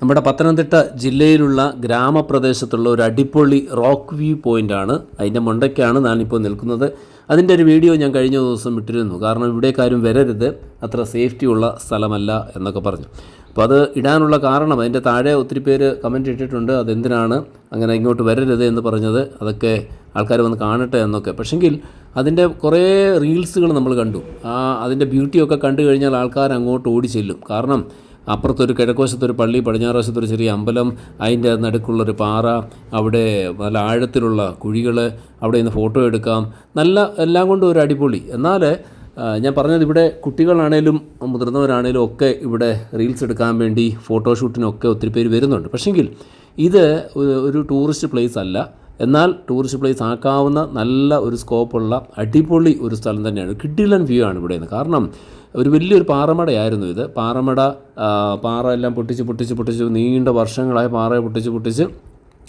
നമ്മുടെ പത്തനംതിട്ട ജില്ലയിലുള്ള ഗ്രാമപ്രദേശത്തുള്ള ഒരു അടിപൊളി റോക്ക് വ്യൂ പോയിന്റാണ് അതിന്റെ മണ്ടയ്ക്കാണ് ഞാനിപ്പോൾ നിൽക്കുന്നത്. അതിന്റെ ഒരു വീഡിയോ ഞാൻ കഴിഞ്ഞ ദിവസം ഇട്ടിരുന്നു. കാരണം ഇവിടേക്കാരും വരരുത്. അത്ര സേഫ്റ്റി ഉള്ള സ്ഥലമല്ല എന്നൊക്കെ പറഞ്ഞു. അപ്പോൾ അത് ഇടാനുള്ള കാരണം അതിന്റെ താഴെ ഒത്തിരി പേര് കമന്റ് ഇട്ടിട്ടുണ്ട്. അതെന്തിനാണ് അങ്ങനെ ഇങ്ങോട്ട് വരരുത് എന്ന് പറഞ്ഞത്? അതൊക്കെ ആൾക്കാർ വന്ന് കാണട്ടെ എന്നൊക്കെ. പക്ഷെങ്കിൽ അതിന്റെ കുറേ റീൽസുകൾ നമ്മൾ കണ്ടു. ആ അതിന്റെ ബ്യൂട്ടിയൊക്കെ കണ്ടു കഴിഞ്ഞാൽ ആൾക്കാർ അങ്ങോട്ട് ഓടി ചെല്ലും. കാരണം അപ്പുറത്തൊരു കിഴക്കുവശത്തൊരു പള്ളി പടിഞ്ഞാറ് വശത്തൊരു ചെറിയ അമ്പലം അതിന്റെ നടുക്കുള്ളൊരു പാറ അവിടെ നല്ല ആഴത്തിലുള്ള കുഴികൾ അവിടെ നിന്ന് ഫോട്ടോ എടുക്കാം. നല്ല എല്ലാം കൊണ്ടും ഒരു അടിപൊളി. എന്നാൽ ഞാൻ പറഞ്ഞത് ഇവിടെ കുട്ടികളാണേലും മുതിർന്നവരാണേലും ഒക്കെ ഇവിടെ റീൽസ് എടുക്കാൻ വേണ്ടി ഫോട്ടോഷൂട്ടിനൊക്കെ ഒത്തിരി പേര് വരുന്നുണ്ട്. പക്ഷേങ്കിൽ ഇത് ഒരു- ടൂറിസ്റ്റ് പ്ലേസ് അല്ല. എന്നാൽ ടൂറിസ്റ്റ് പ്ലേസ് ആക്കാവുന്ന നല്ല ഒരു സ്കോപ്പുള്ള അടിപൊളി ഒരു സ്ഥലം തന്നെയാണ്. കിഡിലൻ വ്യൂ ആണ് ഇവിടെ നിന്ന്. കാരണം ഒരു വലിയൊരു പാറമടയായിരുന്നു ഇത്. പാറമട പാറ എല്ലാം പൊട്ടിച്ച് പൊട്ടിച്ച് പൊട്ടിച്ച് നീണ്ട വർഷങ്ങളായി പാറയെ പൊട്ടിച്ച് പൊട്ടിച്ച്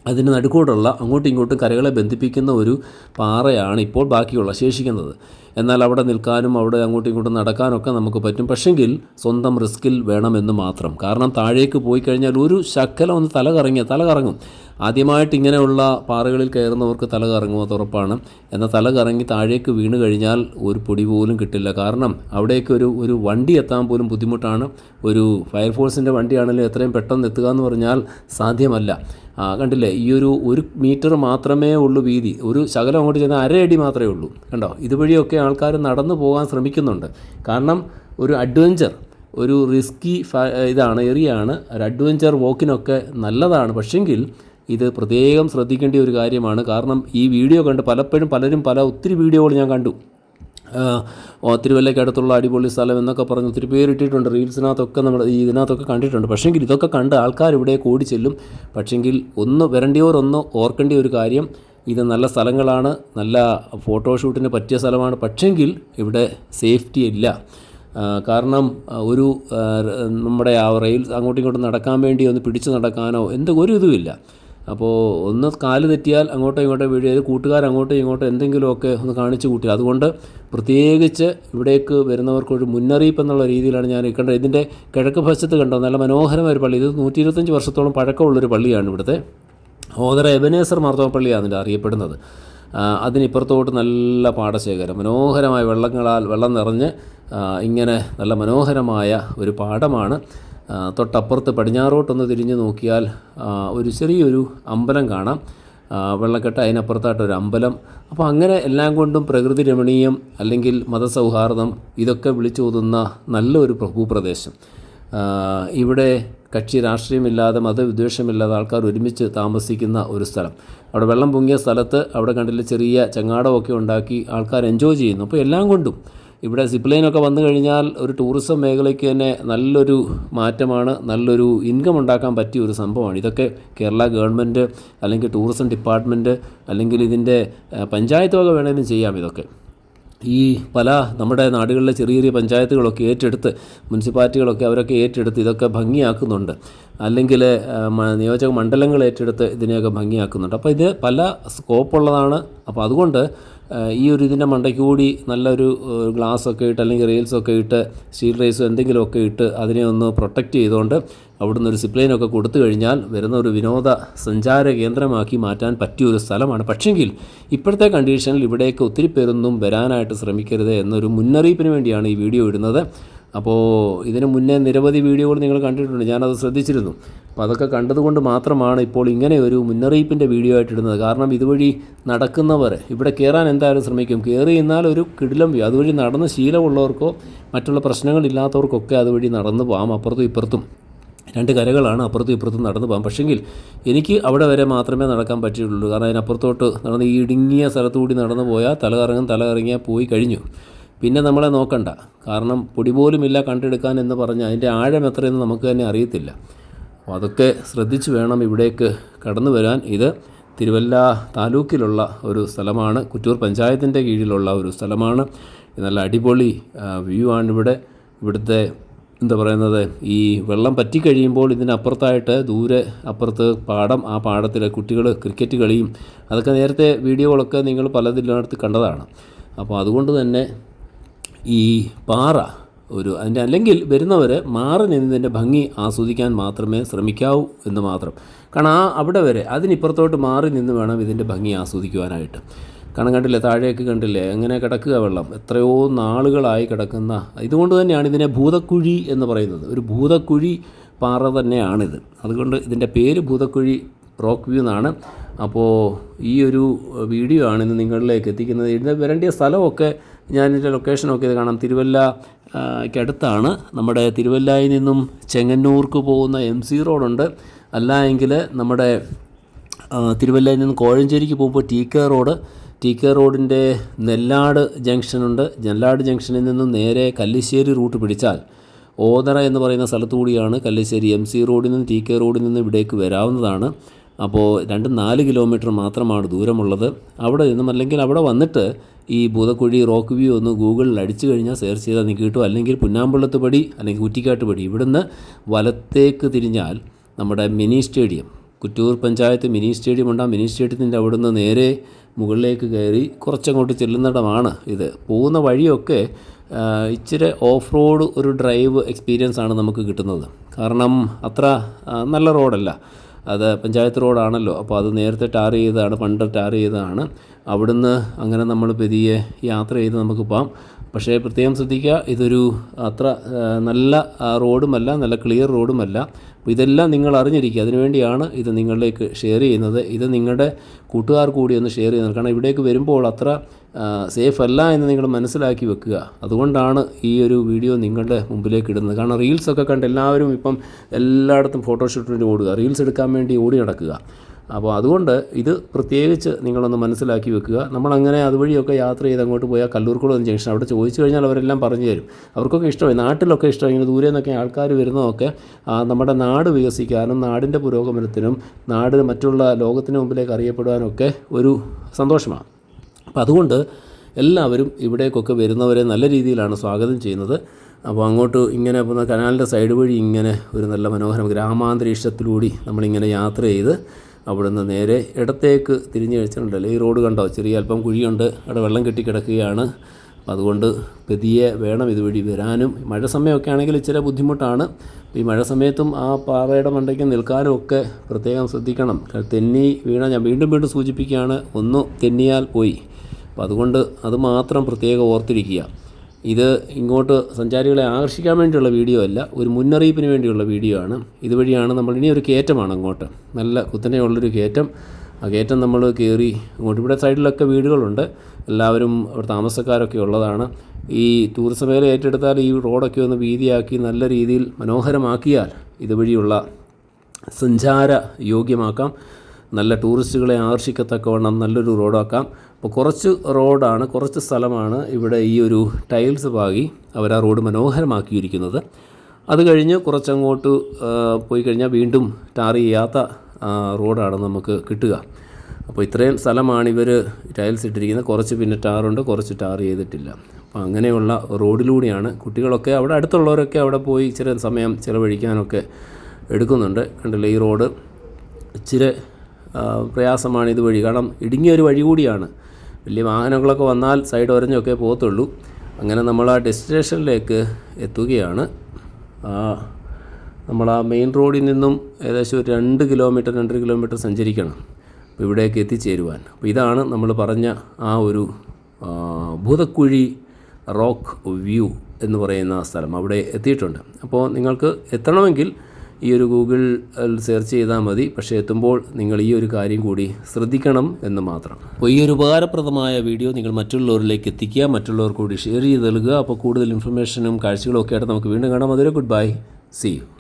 അതിന് നടുക്കോടുള്ള അങ്ങോട്ടും ഇങ്ങോട്ടും കരകളെ ബന്ധിപ്പിക്കുന്ന ഒരു പാറയാണ് ഇപ്പോൾ ബാക്കിയുള്ള ശേഷിക്കുന്നത്. എന്നാൽ അവിടെ നിൽക്കാനും അവിടെ അങ്ങോട്ടും ഇങ്ങോട്ടും നടക്കാനൊക്കെ നമുക്ക് പറ്റും. പക്ഷെങ്കിൽ സ്വന്തം റിസ്കിൽ വേണമെന്ന് മാത്രം. കാരണം താഴേക്ക് പോയി കഴിഞ്ഞാൽ ഒരു ശക്കല ഒന്ന് തല കറങ്ങിയ തല കറങ്ങും. ആദ്യമായിട്ട് ഇങ്ങനെയുള്ള പാറകളിൽ കയറുന്നവർക്ക് തല കറങ്ങും അത് ഉറപ്പാണ്. എന്നാൽ തല കറങ്ങി താഴേക്ക് വീണ് കഴിഞ്ഞാൽ ഒരു പൊടി പോലും കിട്ടില്ല. കാരണം അവിടേക്ക് ഒരു ഒരു വണ്ടി എത്താൻ പോലും ബുദ്ധിമുട്ടാണ്. ഒരു ഫയർഫോഴ്സിന്റെ വണ്ടിയാണെങ്കിലും എത്രയും പെട്ടെന്ന് എത്തുക എന്ന് പറഞ്ഞാൽ സാധ്യമല്ല. കണ്ടില്ലേ? ഈ ഒരു ഒരു മീറ്റർ മാത്രമേ ഉള്ളൂ വീതി. ഒരു ശകലം അങ്ങോട്ട് ചെന്നാൽ അരയടി മാത്രമേ ഉള്ളൂ. കണ്ടോ? ഇതുവഴിയൊക്കെ ആൾക്കാർ നടന്നു പോകാൻ ശ്രമിക്കുന്നുണ്ട്. കാരണം ഒരു അഡ്വഞ്ചർ ഒരു റിസ്കി ഇതാണ് ഏറിയാണ്. ഒരു അഡ്വഞ്ചർ വോക്കിനൊക്കെ നല്ലതാണ്. പക്ഷെങ്കിൽ ഇത് പ്രത്യേകം ശ്രദ്ധിക്കേണ്ട ഒരു കാര്യമാണ്. കാരണം ഈ വീഡിയോ കണ്ട് പലപ്പോഴും പലരും പല ഒത്തിരി വീഡിയോകൾ ഞാൻ കണ്ടു. ആ, ഓ, തിരുവല്ലയ്ക്ക് അടുത്തുള്ള അടിപൊളി സ്ഥലം എന്നൊക്കെ പറഞ്ഞ് ഒത്തിരി പേരിട്ടിട്ടുണ്ട്. റീൽസിനകത്തൊക്കെ നമ്മൾ ഈ ഇതിനകത്തൊക്കെ കണ്ടിട്ടുണ്ട്. പക്ഷേങ്കിൽ ഇതൊക്കെ കണ്ട് ആൾക്കാർ ഇവിടെ കൂടി ചെല്ലും. പക്ഷേങ്കിൽ ഒന്ന് വരണ്ടിയോർ ഒന്ന് ഓർക്കേണ്ട ഒരു കാര്യം ഇത് നല്ല സ്ഥലങ്ങളാണ് നല്ല ഫോട്ടോഷൂട്ടിന് പറ്റിയ സ്ഥലമാണ്. പക്ഷേങ്കിൽ ഇവിടെ സേഫ്റ്റി ഇല്ല. കാരണം ഒരു നമ്മുടെ ആ റെയിൽ അങ്ങോട്ടും ഇങ്ങോട്ടും നടക്കാൻ വേണ്ടി ഒന്ന് പിടിച്ചു നടക്കാനോ എന്ത് ഒരു ഇതുമില്ല അപ്പോൾ ഒന്ന് കാൽ തെറ്റിയാൽ അങ്ങോട്ടോ ഇങ്ങോട്ടോ വീഴുക. കൂട്ടുകാർ അങ്ങോട്ടോ ഇങ്ങോട്ടോ എന്തെങ്കിലുമൊക്കെ ഒന്ന് കാണിച്ചു കൂട്ടി അതുകൊണ്ട് പ്രത്യേകിച്ച് ഇവിടേക്ക് വരുന്നവർക്കൊരു മുന്നറിയിപ്പ് എന്നുള്ള രീതിയിലാണ് ഞാൻ കണ്ടത് ഇതിന്റെ കിഴക്ക് വശത്ത് കണ്ടോ? നല്ല മനോഹരമായ ഒരു പള്ളി. ഇത് നൂറ്റി ഇരുപത്തഞ്ച് വർഷത്തോളം പഴക്കമുള്ളൊരു പള്ളിയാണ് ഇവിടുത്തെ. ഹോദര എബനേസർ മാർത്തോമ പള്ളിയാണ് ഇതിന്റെ അറിയപ്പെടുന്നത്. അതിനിപ്പുറത്തോട്ട് നല്ല പാടശേഖരം. മനോഹരമായ വെള്ളങ്ങളാൽ വെള്ളം നിറഞ്ഞ് ഇങ്ങനെ നല്ല മനോഹരമായ ഒരു പാടമാണ്. തൊട്ടപ്പുറത്ത് പടിഞ്ഞാറോട്ടൊന്ന് തിരിഞ്ഞ് നോക്കിയാൽ ഒരു ചെറിയൊരു അമ്പലം കാണാം. വെള്ളക്കെട്ട് അതിനപ്പുറത്തായിട്ടൊരു അമ്പലം. അപ്പോൾ അങ്ങനെ എല്ലാം കൊണ്ടും പ്രകൃതി രമണീയം അല്ലെങ്കിൽ മതസൗഹാർദ്ദം ഇതൊക്കെ വിളിച്ചോതുന്ന നല്ലൊരു ഭൂപ്രദേശം ഇവിടെ കക്ഷി രാഷ്ട്രീയമില്ലാതെ മതവിദ്വേഷമില്ലാതെ ആൾക്കാർ ഒരുമിച്ച് താമസിക്കുന്ന ഒരു സ്ഥലം. അവിടെ വെള്ളം പൊങ്ങിയ സ്ഥലത്ത് അവിടെ കണ്ടില്ല ചെറിയ ചങ്ങാടമൊക്കെ ഉണ്ടാക്കി ആൾക്കാർ എൻജോയ് ചെയ്യുന്നു. അപ്പോൾ എല്ലാം കൊണ്ടും ഇവിടെ സിപ്പ് ലൈനൊക്കെ വന്നു കഴിഞ്ഞാൽ ഒരു ടൂറിസം മേഖലയ്ക്ക് തന്നെ നല്ലൊരു മാറ്റമാണ് നല്ലൊരു ഇൻകം ഉണ്ടാക്കാൻ പറ്റിയ ഒരു സംഭവമാണ്. ഇതൊക്കെ കേരള ഗവൺമെന്റ് അല്ലെങ്കിൽ ടൂറിസം ഡിപ്പാർട്ട്മെന്റ് അല്ലെങ്കിൽ ഇതിന്റെ പഞ്ചായത്ത് വക വേണമെങ്കിലും ചെയ്യാം ഇതൊക്കെ. ഈ പല നമ്മുടെ നാടുകളിലെ ചെറിയ ചെറിയ പഞ്ചായത്തുകളൊക്കെ ഏറ്റെടുത്ത് മുനിസിപ്പാലിറ്റികളൊക്കെ അവരൊക്കെ ഏറ്റെടുത്ത് ഇതൊക്കെ ഭംഗിയാക്കുന്നുണ്ട്. അല്ലെങ്കിൽ നിയോജക മണ്ഡലങ്ങൾ ഏറ്റെടുത്ത് ഇതിനെയൊക്കെ ഭംഗിയാക്കുന്നുണ്ട്. അപ്പോൾ ഇത് പല സ്കോപ്പുള്ളതാണ് അപ്പോൾ അതുകൊണ്ട് ഈ ഒരു ഇതിന്റെ മണ്ടയ്ക്ക് കൂടി നല്ലൊരു ഗ്ലാസ് ഒക്കെ ഇട്ട് അല്ലെങ്കിൽ റെയിൽസൊക്കെ ഇട്ട് സ്റ്റീൽ റേസോ എന്തെങ്കിലുമൊക്കെ ഇട്ട് അതിനെ ഒന്ന് പ്രൊട്ടക്റ്റ് ചെയ്തുകൊണ്ട് അവിടുന്ന് ഒരു സിപ്ലൈനൊക്കെ കൊടുത്തു കഴിഞ്ഞാൽ വരുന്ന ഒരു വിനോദ സഞ്ചാര കേന്ദ്രമാക്കി മാറ്റാൻ പറ്റിയ ഒരു സ്ഥലമാണ്. പക്ഷെങ്കിൽ ഇപ്പോഴത്തെ കണ്ടീഷനിൽ ഇവിടേക്ക് ഒത്തിരി പേരൊന്നും വരാനായിട്ട് ശ്രമിക്കരുത് എന്നൊരു മുന്നറിയിപ്പിന് വേണ്ടിയാണ് ഈ വീഡിയോ ഇടുന്നത്. അപ്പോൾ ഇതിന് മുന്നേ നിരവധി വീഡിയോകൾ നിങ്ങൾ കണ്ടിട്ടുണ്ട്. ഞാനത് ശ്രദ്ധിച്ചിരുന്നു. അപ്പോൾ അതൊക്കെ കണ്ടതുകൊണ്ട് മാത്രമാണ് ഇപ്പോൾ ഇങ്ങനെ ഒരു മുന്നറിയിപ്പിന്റെ വീഡിയോ ആയിട്ട് ഇടുന്നത് കാരണം ഇതുവഴി നടക്കുന്നവർ ഇവിടെ കയറാൻ എന്തായാലും ശ്രമിക്കും. കയറി എന്നാൽ ഒരു കിടിലം വ്യൂ. അതുവഴി നടന്ന് ശീലമുള്ളവർക്കോ മറ്റുള്ള പ്രശ്നങ്ങളില്ലാത്തവർക്കൊക്കെ അതുവഴി നടന്നു പോകാം. അപ്പുറത്തും ഇപ്പുറത്തും രണ്ട് കരകളാണ് അപ്പുറത്തും ഇപ്പുറത്തും നടന്നു പോകാം. പക്ഷെങ്കിൽ എനിക്ക് അവിടെ വരെ മാത്രമേ നടക്കാൻ പറ്റിയുള്ളൂ കാരണം അതിനപ്പുറത്തോട്ട് നടന്ന് ഈ ഇടുങ്ങിയ സ്ഥലത്തുകൂടി നടന്നു പോയാൽ തലകറങ്ങും തലകറങ്ങിയാൽ പോയി കഴിഞ്ഞു. പിന്നെ നമ്മളെ നോക്കണ്ട. കാരണം പൊടി പോലുമില്ല കണ്ടെടുക്കാൻ എന്ന് പറഞ്ഞാൽ അതിന്റെ ആഴം എത്രയെന്ന് നമുക്ക് തന്നെ അറിയത്തില്ല. അപ്പോൾ അതൊക്കെ ശ്രദ്ധിച്ച് വേണം ഇവിടേക്ക് കടന്നു വരാൻ. ഇത് തിരുവല്ല താലൂക്കിലുള്ള ഒരു സ്ഥലമാണ്. കുറ്റൂർ പഞ്ചായത്തിന്റെ കീഴിലുള്ള ഒരു സ്ഥലമാണ്. നല്ല അടിപൊളി വ്യൂ ആണ് ഇവിടെ. ഇവിടുത്തെ എന്താ പറയുന്നത് ഈ വെള്ളം പറ്റിക്കഴിയുമ്പോൾ ഇതിനപ്പുറത്തായിട്ട് ദൂരെ അപ്പുറത്ത് പാടം ആ പാടത്തിലെ കുട്ടികൾ ക്രിക്കറ്റ് കളിയും അതൊക്കെ നേരത്തെ വീഡിയോകളൊക്കെ നിങ്ങൾ പലതിനടുത്ത് കണ്ടതാണ്. അപ്പോൾ അതുകൊണ്ട് തന്നെ ഈ പാറ ഒരു അതിന്റെ അല്ലെങ്കിൽ വരുന്നവർ മാറി നിന്നതിന്റെ ഭംഗി ആസ്വദിക്കാൻ മാത്രമേ ശ്രമിക്കാവൂ എന്ന് മാത്രം. കാരണം ആ അവിടെ വരെ അതിനിപ്പുറത്തോട്ട് മാറി നിന്ന് വേണം ഇതിന്റെ ഭംഗി ആസ്വദിക്കുവാനായിട്ട്. കാരണം കണ്ടില്ലേ താഴേക്ക് കണ്ടില്ലേ എങ്ങനെ കിടക്കുക വെള്ളം എത്രയോ നാളുകളായി കിടക്കുന്ന ഇതുകൊണ്ട് തന്നെയാണ് ഇതിനെ ഭൂതക്കുഴി എന്ന് പറയുന്നത്. ഒരു ഭൂതക്കുഴി പാറ തന്നെയാണിത്. അതുകൊണ്ട് ഇതിന്റെ പേര് ഭൂതക്കുഴി റോക്ക് വ്യൂ എന്നാണ്. അപ്പോൾ ഈ ഒരു വീഡിയോ ആണ് ഇന്ന് നിങ്ങളിലേക്ക് എത്തിക്കുന്നത്. ഇതിന്റെ വരേണ്ട സ്ഥലമൊക്കെ ഞാനിതിന്റെ ലൊക്കേഷനൊക്കെ ഇത് കാണാം. തിരുവല്ല ക്കടുത്താണ് നമ്മുടെ തിരുവല്ലായിൽ നിന്നും ചെങ്ങന്നൂർക്ക് പോകുന്ന എം സി റോഡുണ്ട്. അല്ല എങ്കിൽ നമ്മുടെ തിരുവല്ലായിൽ നിന്ന് കോഴഞ്ചേരിക്ക് പോകുമ്പോൾ T K road. T K റോഡിന്റെ നെല്ലാട് ജംഗ്ഷനുണ്ട് നെല്ലാട് ജംഗ്ഷനിൽ നിന്നും നേരെ കല്ലിശ്ശേരി റൂട്ട് പിടിച്ചാൽ ഓതറ എന്ന് പറയുന്ന സ്ഥലത്തുകൂടിയാണ് കല്ലിശ്ശേരി എം സി റോഡിൽ നിന്ന് ടി കെ റോഡിൽ നിന്ന് ഇവിടേക്ക് വരാവുന്നതാണ്. അപ്പോൾ രണ്ട് നാല് കിലോമീറ്റർ മാത്രമാണ് ദൂരമുള്ളത്. അവിടെ നിന്നും അല്ലെങ്കിൽ അവിടെ വന്നിട്ട് ഈ ഭൂതക്കുഴി റോക്ക് വ്യൂ ഒന്ന് ഗൂഗിളിൽ അടിച്ചു കഴിഞ്ഞാൽ സെർച്ച് ചെയ്താൽ നിങ്ങൾക്ക് കിട്ടും. അല്ലെങ്കിൽ പുന്നാമ്പുള്ളത്ത് പടി അല്ലെങ്കിൽ കുറ്റിക്കാട്ട് പടി. ഇവിടുന്ന് വലത്തേക്ക് തിരിഞ്ഞാൽ നമ്മുടെ mini stadium. Kuttoor panchayat mini stadium ഉണ്ട്. ആ മിനി സ്റ്റേഡിയത്തിന്റെ അവിടുന്ന് നേരെ മുകളിലേക്ക് കയറി കുറച്ചങ്ങോട്ട് ചെല്ലുന്നിടമാണ് ഇത്. പോകുന്ന വഴിയൊക്കെ ഇച്ചിരി ഓഫ് റോഡ് ഒരു ഡ്രൈവ് എക്സ്പീരിയൻസ് ആണ് നമുക്ക് കിട്ടുന്നത്. കാരണം അത്ര നല്ല റോഡല്ല. അത് പഞ്ചായത്ത് റോഡാണല്ലോ. അപ്പോൾ അത് നേരത്തെ ടാർ ചെയ്തതാണ് പണ്ട് ടാർ ചെയ്തതാണ്. അവിടുന്ന് അങ്ങനെ നമ്മൾ പെരിയെ യാത്ര ചെയ്ത് നമുക്ക് പോകാം. പക്ഷേ പ്രത്യേകം ശ്രദ്ധിക്കുക ഇതൊരു അത്ര നല്ല റോഡുമല്ല നല്ല ക്ലിയർ റോഡുമല്ല. അപ്പോൾ ഇതെല്ലാം നിങ്ങൾ അറിഞ്ഞിരിക്കുക. അതിനുവേണ്ടിയാണ് ഇത് നിങ്ങളിലേക്ക് ഷെയർ ചെയ്യുന്നത്. ഇത് നിങ്ങളുടെ കൂട്ടുകാർ കൂടി ഒന്ന് ഷെയർ ചെയ്യുന്നത്. കാരണം ഇവിടേക്ക് വരുമ്പോൾ അത്ര സേഫ് അല്ല എന്ന് നിങ്ങൾ മനസ്സിലാക്കി വെക്കുക. അതുകൊണ്ടാണ് ഈ ഒരു വീഡിയോ നിങ്ങളുടെ മുമ്പിലേക്ക് ഇടുന്നത്. കാരണം റീൽസൊക്കെ കണ്ട് എല്ലാവരും ഇപ്പം എല്ലായിടത്തും ഫോട്ടോഷൂട്ടിന് ഓടുക. റീൽസ് എടുക്കാൻ വേണ്ടി ഓടി നടക്കുക. അപ്പോൾ അതുകൊണ്ട് ഇത് പ്രത്യേകിച്ച് നിങ്ങളൊന്ന് മനസ്സിലാക്കി വെക്കുക. നമ്മളങ്ങനെ അതുവഴിയൊക്കെ യാത്ര ചെയ്ത് അങ്ങോട്ട് പോയാൽ കല്ലൂർക്കുളം ജംഗ്ഷൻ അവിടെ ചോദിച്ചു കഴിഞ്ഞാൽ അവരെല്ലാം പറഞ്ഞു തരും. അവർക്കൊക്കെ ഇഷ്ടമായി. നാട്ടിലൊക്കെ ഇഷ്ടമായി. ഇങ്ങനെ ദൂരെ നിന്നൊക്കെ ആൾക്കാർ വരുന്നതൊക്കെ നമ്മുടെ നാട് വികസിക്കാനും നാടിന്റെ പുരോഗമനത്തിനും നാട് മറ്റുള്ള ലോകത്തിന് മുമ്പിലേക്ക് അറിയപ്പെടുവാനൊക്കെ ഒരു സന്തോഷമാണ്. അപ്പോൾ അതുകൊണ്ട് എല്ലാവരും ഇവിടേക്കൊക്കെ വരുന്നവരെ നല്ല രീതിയിലാണ് സ്വാഗതം ചെയ്യുന്നത്. അപ്പോൾ അങ്ങോട്ട് ഇങ്ങനെ കനാലിന്റെ സൈഡ് വഴി ഇങ്ങനെ ഒരു നല്ല മനോഹരം ഗ്രാമാന്തരീക്ഷത്തിലൂടി നമ്മളിങ്ങനെ യാത്ര ചെയ്ത് അവിടുന്ന് നേരെ ഇടത്തേക്ക് തിരിഞ്ഞ് കഴിച്ചിട്ടുണ്ടല്ലോ? ഈ റോഡ് കണ്ടോ? ചെറിയ അല്പം കുഴിയുണ്ട്. അവിടെ വെള്ളം കെട്ടി കിടക്കുകയാണ്. അതുകൊണ്ട് പതിയെ വേണം ഇതുവഴി വരാനും. മഴ സമയമൊക്കെ ആണെങ്കിൽ ഇച്ചിരി ബുദ്ധിമുട്ടാണ്. ഈ മഴ സമയത്തും ആ പാറയുടെ മണ്ടയ്ക്ക് നിൽക്കാനും ഒക്കെ പ്രത്യേകം ശ്രദ്ധിക്കണം. തെന്നി വീണ ഞാൻ വീണ്ടും വീണ്ടും സൂചിപ്പിക്കുകയാണ് ഒന്ന് തെന്നിയാൽ പോയി. അപ്പോൾ അതുകൊണ്ട് അത് മാത്രം പ്രത്യേകം ഓർത്തിരിക്കുക. ഇത് ഇങ്ങോട്ട് സഞ്ചാരികളെ ആകർഷിക്കാൻ വേണ്ടിയുള്ള വീഡിയോ അല്ല ഒരു മുന്നറിയിപ്പിന് വേണ്ടിയുള്ള വീഡിയോ ആണ്. ഇതുവഴിയാണ് നമ്മൾ ഇനി ഒരു കയറ്റമാണ് അങ്ങോട്ട്. നല്ല കുത്തനെയുള്ളൊരു കയറ്റം. ആ കയറ്റം നമ്മൾ കയറി അങ്ങോട്ട്. ഇവിടെ സൈഡിലൊക്കെ വീടുകളുണ്ട്. എല്ലാവരും അവിടെ താമസക്കാരൊക്കെ ഉള്ളതാണ്. ഈ ടൂറിസം മേഖല ഏറ്റെടുത്താൽ ഈ റോഡൊക്കെ ഒന്ന് വീതിയാക്കി നല്ല രീതിയിൽ മനോഹരമാക്കിയാൽ ഇതുവഴിയുള്ള സഞ്ചാര യോഗ്യമാക്കാം. നല്ല ടൂറിസ്റ്റുകളെ ആകർഷിക്കത്തക്കവണ്ണം നല്ലൊരു റോഡാക്കാം. അപ്പോൾ കുറച്ച് റോഡാണ് കുറച്ച് സ്ഥലമാണ് ഇവിടെ ഈ ഒരു ടൈൽസ് പാകി അവർ ആ റോഡ് മനോഹരമാക്കിയിരിക്കുന്നത്. അത് കഴിഞ്ഞ് കുറച്ചങ്ങോട്ട് പോയി കഴിഞ്ഞാൽ വീണ്ടും ടാർ ചെയ്യാത്ത റോഡാണ് നമുക്ക് കിട്ടുക. അപ്പോൾ ഇത്രയും സ്ഥലമാണ് ഇവർ ടൈൽസ് ഇട്ടിരിക്കുന്നത്. കുറച്ച് പിന്നെ ടാറുണ്ട് കുറച്ച് ടാർ ചെയ്തിട്ടില്ല. അപ്പോൾ അങ്ങനെയുള്ള റോഡിലൂടെയാണ് കുട്ടികളൊക്കെ അവിടെ അടുത്തുള്ളവരൊക്കെ അവിടെ പോയി ഇച്ചിരി സമയം ചിലവഴിക്കാനൊക്കെ എടുക്കുന്നുണ്ട്. കണ്ടില്ലേ ഈ റോഡ് ഇച്ചിരി പ്രയാസമാണ് ഇതുവഴി. കാരണം ഇടുങ്ങിയ ഒരു വഴി കൂടിയാണ്. വലിയ വാഹനങ്ങളൊക്കെ വന്നാൽ സൈഡ് ഒരഞ്ഞൊക്കെ പോകത്തുള്ളൂ. അങ്ങനെ നമ്മൾ ആ ഡെസ്റ്റിനേഷനിലേക്ക് എത്തുകയാണ്. നമ്മൾ ആ മെയിൻ റോഡിൽ നിന്നും ഏകദേശം ഒരു രണ്ട് കിലോമീറ്റർ രണ്ടര കിലോമീറ്റർ സഞ്ചരിക്കണം. അപ്പോൾ ഇവിടേക്ക് എത്തിച്ചേരുവാൻ. അപ്പോൾ ഇതാണ് നമ്മൾ പറഞ്ഞ ആ ഒരു ഭൂതക്കുഴി റോക്ക് വ്യൂ എന്ന് പറയുന്ന സ്ഥലം. അവിടെ എത്തിയിട്ടുണ്ട്. അപ്പോൾ നിങ്ങൾക്ക് എത്തണമെങ്കിൽ ഈ ഒരു ഗൂഗിൾ സെർച്ച് ചെയ്താൽ മതി. പക്ഷേ എത്തുമ്പോൾ നിങ്ങൾ ഈ ഒരു കാര്യം കൂടി ശ്രദ്ധിക്കണം എന്ന് മാത്രം. അപ്പോൾ ഈ ഒരു ഉപകാരപ്രദമായ വീഡിയോ നിങ്ങൾ മറ്റുള്ളവരിലേക്ക് എത്തിക്കുക മറ്റുള്ളവർ കൂടി ഷെയർ ചെയ്ത് നൽകുക. അപ്പോൾ കൂടുതൽ ഇൻഫർമേഷനും കാഴ്ചകളും ഒക്കെ ആയിട്ട് നമുക്ക് വീണ്ടും കാണാം. അതൊരു ഗുഡ് ബൈ സി യു